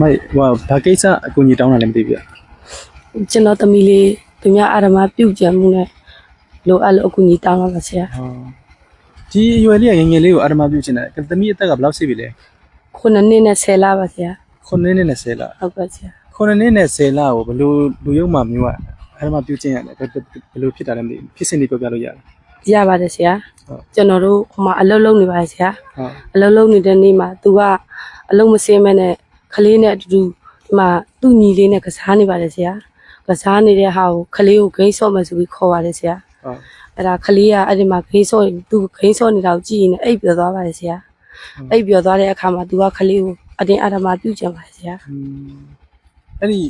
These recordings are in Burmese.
မိုက်ဟိုဘာကိစ္စအကူကြီးတောင်းတာလည်းမသိဘူးဗျကျွန်တော်သမီးလေးသူများအာရမပြုတ်ကြံမှုနဲ့လိုအပ်လို့အကူကြီးတောင်းပါပါဆရာဟောဒီအရွယ်လေးကငယ်ငယ်လေးကိုအာရမပြုတ်ချင်တယ်သမီးအသက်ကဘယ်လောက်ရှိပြီလဲခုနှစ်နှစ်နဲ့10လပါဆရာ9နှစ်နဲ့10လဟုတ်ကဲ့ဆရာ9နှစ်နဲ့10လကိုဘယ်လိုလူယုံမှမျိုးကအာရမပြုတ်ချင်ရတယ်ဘယ်ဘယ်လိုဖြစ်တာလဲမသိဘူးဖြစ်စဉ်တွေပြောပြလို့ရတယ်ရပါတယ်ဆရာဟုတ်ကျွန်တော်တို့ဟိုမှာအလုပ်လုပ်နေပါတယ်ဆရာဟုတ်အလုပ်လုပ်နေတဲ့နေ့မှာ तू ကအလုပ်မစင်းမဲ့နဲ့ ကလေးနဲ့အတူတူဒီမှာသူ့ညီလေးနဲ့ကစားနေပါတယ်ဆရာကစားနေတဲ့ဟာကိုကလေးကိုဂိမ်းဆော့မယ်ဆိုပြီးခေါ်ပါတယ်ဆရာ ဟုတ် အဲ့ဒါကလေးကအဲ့ဒီမှာဂိမ်းဆော့သူဂိမ်းဆော့နေတာကိုကြည့်ရင်အိပ်ပျော်သွားပါတယ်ဆရာအိပ်ပျော်သွားတဲ့အခါမှာ तू ကကလေးကိုအတင်းအဓမ္မပြုတ်ကြံပါတယ်ဆရာ อืมအဲ့ဒီ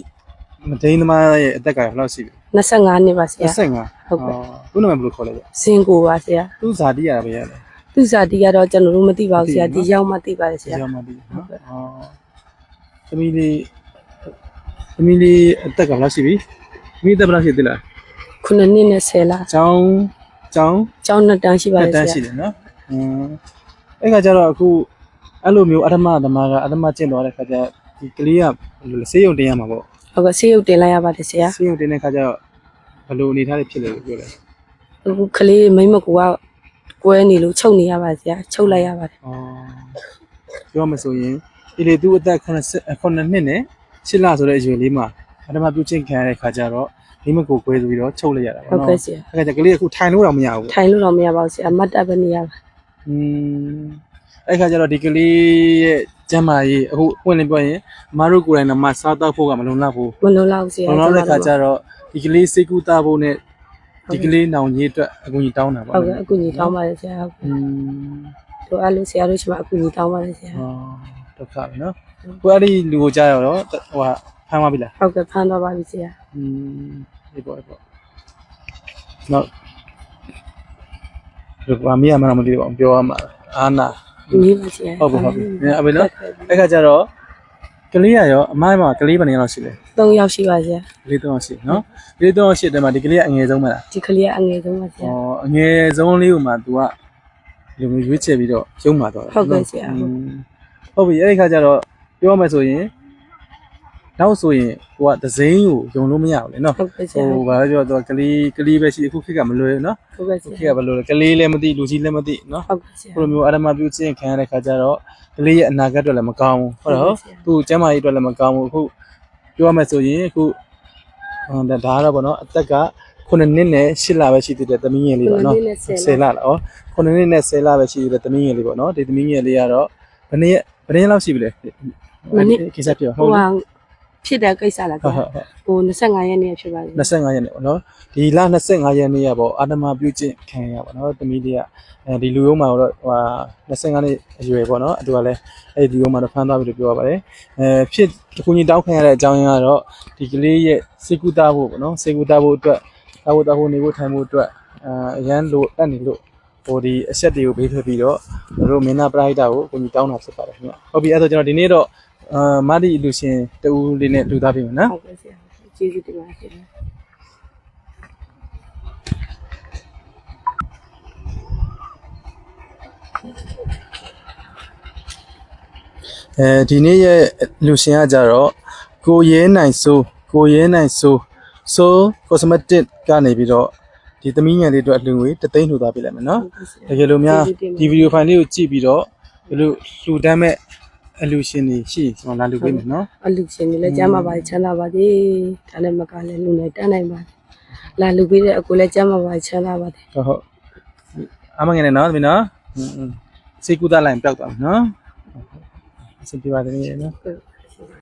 မဒိန်းသမားရဲ့အသက်ကဘယ်လောက်ရှိပြီ 25နှစ်ပါဆရာ 25 ဟုတ်ကဲ့ ခုနကဘယ်လိုခေါ်လဲဗျ စင်ကိုပါဆရာ သူဇာတိရပဲရလဲ သူစာတီကတော့ကျွန်တော်တို့မသိပါဘူးဆရာ မသိ ဒီ ဘူးနော် ရောက်မှသိပါတယ်ဆ ဒီ ရာ ရောက်မှပြီနော်ဟော သမီးလေးသမီးလေးအသက်ကဘယ်လောက်ရှိပြီသမီးအသက်ဘယ်လောက်ရှိသေးလားခုနှစ်နှစ်နဲ့10လအချောင်းချောင်းကျောင်းနှစ်တန်းရှိပါတက်တယ်တန်းဆရှိရာတယ်နော်အင်းအဲ့ခါကျတော့အခုအဲ့လိုမျိုးအဓမ္မသမားကအဓမ္မကျင့်သွားတဲ့ခါကျဒီကလေးကဘယ်လိုလဲစေးရုံတင်ရမှာပေါ့ဟုတ်ကဲ့ဆေးရုပ်တင်လိုက်ရပါတယ်ဆရာစေးရုံတင်တဲ့ခါကျတော့ဘယ်လိုအနေထားတွေဖြစ်လဲလို့ပြောလဲအခုကလေးမိမကူကကွဲနေလို့ချုပ်နေရပါတယ်ဆရာချုပ်လိုက်ရပါတယ်อ๋อပြောမှဆိုရင် ဒီလေသူအသက်80 9နှစ်နဲ့8လဆိုတဲ့အရွယ်လေးမှာအဓမ္မပြုချင်းခံရတဲ့ခါကျတော့မိမကိုကွဲဆိုပြီးတော့ချုပ်လိုက်ရတာပေါ့ ဟုတ် နော် ကဲ့ဆရာ အဲ့ဒါကလေးကအခုထိုင်လို့တော့မရဘူး ထိုင်လို့တော့မရပါဘူးဆရာမတ်တပ်ပဲနေရပါ อืมအဲ့ခါကျတော့ဒီကလေးရဲ့ကျမ်းမာရေးအခုပွင့်လင်းပြောရင်အမတို့ကိုယ်တိုင်တော့မစားတော့ဖို့ကမလုံလောက်ဘူး မလုံးလောက်ဆရာ လုံလောက်တဲ့ခါကျတော့ဒီကလေးစိတ်ကူးတာဖို့နဲ့ဒီကလေးနောင်ရေးအတွက်အကူကြီးတောင်းတာပေါ့ ဟုတ်ကဲ့အကူကြီးတောင်းပါတယ်ဆရာဟုတ် อื ကဲ့ ม လိုအပ်လို့ဆရာတို့ရှိမှအကူကြီးတောင်းပါတယ်ဆရာ ဟော ဒုက္ခပဲနော်ကိုအဲ့ဒီလူကိုကြားရတော့ဟိုဟာဖမ်းသွားပြီလား ဟုတ်ကဲ့ဖမ်းတော့ပါပြီဆရာ อืมဒီပေါ့ဒီပေါ့နောက်ဒီကွာမီးရမလားမသိတော့ပြောရမှာအာနာ ညီပါဆရာ ဟုတ်ပါဟုတ်ပြီအဲ့အမေနော်အဲ့ခါကျတော့ကလေးရရောအမိုင်းမှာကလေးဘယ်နှစ်ယောက်ရှိလဲ ၃ယောက်ရှိပါဆရာ ကလေး၃ယောက်ရှိနော်ကလေး၃ယောက်ရှိတယ်မှာဒီကလေးကအငယ်ဆုံးမလား ဒီကလေးကအငယ်ဆုံးပါဆ ဩ ရာ အငယ်ဆုံးလေးကိုမှ तू ကလူမျိုးရွေးချယ်ပြီးတော့ရုံးมาတော့ ဟုတ်ကဲ့ဆရာဟုတ် ဟုတ်ပြီအဲ့ဒီခါကျတော့ပြောမယ်ဆိုရင်နောက်ဆိုရင်ကိုကဒဇိန်းကိုယုံလို့မရဘူးလေနော်ဟုတ်ကဲ့ဆရာဟိုဘာလဲပြောတော့ကလေးကလေးပဲရှိအခုခေတ်ကမလွယ်ဘူးနော်ဟုတ်ကဲ့ဆခေရာတ်ကဘယ်လိုလဲကလေးလည်းမသိလူကြီးလည်းမသိနော်ဟုတ်ကဲ့ဆရာဘယ်လိုမျိုးအရမပြုချင်းခံရတဲ့ခါကျတော့ကလေးရဲ့အနာဂတ်အတွက်လည်းမကောင်းဘူးဟုတ်တော့သူ့ကျန်းမာရေးအတွက်လည်းမကောင်းဘူးအခုပြောရမယ်ဆိုရင်အခုဟိုဒါကတော့ဗောနော်အသက်က9နှစ်နဲ့10လပဲရှိသေးတယ်သမီးငယ်လေးပေါ့နော်10လလားဩ9နှစ်နဲ့10လပဲရှိသေးတယ်သမီးငယ်လေးပေါ့နော်ဒီသမီးငယ်လေးကတော့ဘယ်နှစ်ရက် ဘယ်နှစ်ရက်လောက်ရှိပြီလဲကိစ္စပြောဟိုဟုတ်ဟာဖြစ်တဲ့ကိစ္စလားဟုတ်ကွာဟုတ်ဟို25ရက်နေ့ဖြစ်ပါပြီ25ရက်နေ့ပေါ့နော်ဒီလ25ရက်နေ့ရပေါ့အာတမပြုကျင့်ခံရပါနော်သမီးလေးကအဲဒီလူရုံးမှာတော့ဟို25နှစ်အရွယ်ပေါ့နော်သူကလည်းအဲဒီလူရုံးမှာတော့ဖမ်းသွားပြီလို့ပြောရပါတယ်အဲဖြစ်တခုကြီးတောင်းခံရတဲ့အကြောင်းရင်းကတော့ဒီကလေးရဲ့စေကူတာဖို့ပေါ့နော်စေကူတာဖို့အတွက်တာဖို့တာဖို့နေဖို့ထိုင်ဖို့အတွက်အာအရန်လိုအပ်နေလို့ ဟိုဒီအဆက်တွေကိုဘေးထွက်ပြီးတော့တို့မင်းနာပရိုက်တာကိုအကူကြီးတောင်းတာဖြစ်ပါတယ်ခင်ဗျဟုတ်ပြီအဲ့တော့ကျွန်တော်ဒီနေ့တော့အာမာဒီလူရှင်တူလေးနဲ့လူသားပြီနော်ဟုတ်ကဲ့ဆရာကျေးဇူးတင်ပါတယ်ဆရာအဲဒီနေ့ရဲ့လူရှင်ကကြတော့ကိုရဲနိုင်ဆိုးကိုရဲနိုင်ဆိုးဆိုး cosmetic ကနေပြီးတော့ ဒီသမီးငယ်လေးအတွက်အလှူငွေတသိန်းလှူသွားပေးလိုက်မယ်နော်တကယ်လို့များဒီဗီဒီယိုဖိုင်လေးကိုကြည့်ပြီးတော့ဒီလိုလှူဒန်းမဲ့အလှူရှင်တွေရှိရင်ကျွန်တော်လာလှူပေးမယ်နော်အလူရှင်တွေလည်းကျမ်းပါပါချမ်းသာပါစေဒါလည်းမကလည်းလူနဲ့တန်းနိုင်ပါလာလူပေးတဲ့အကူလည်းကျမ်းပါပါချမ်းသာပါစေဟုတ်ဟုတ်အမငယ်နဲ့နော်သမီးနော်อืมစိတ်ကူးသားလိုက်ပျောက်သွားမယ်နော်စိတ်ပြပါတယ်နော်ဟုတ်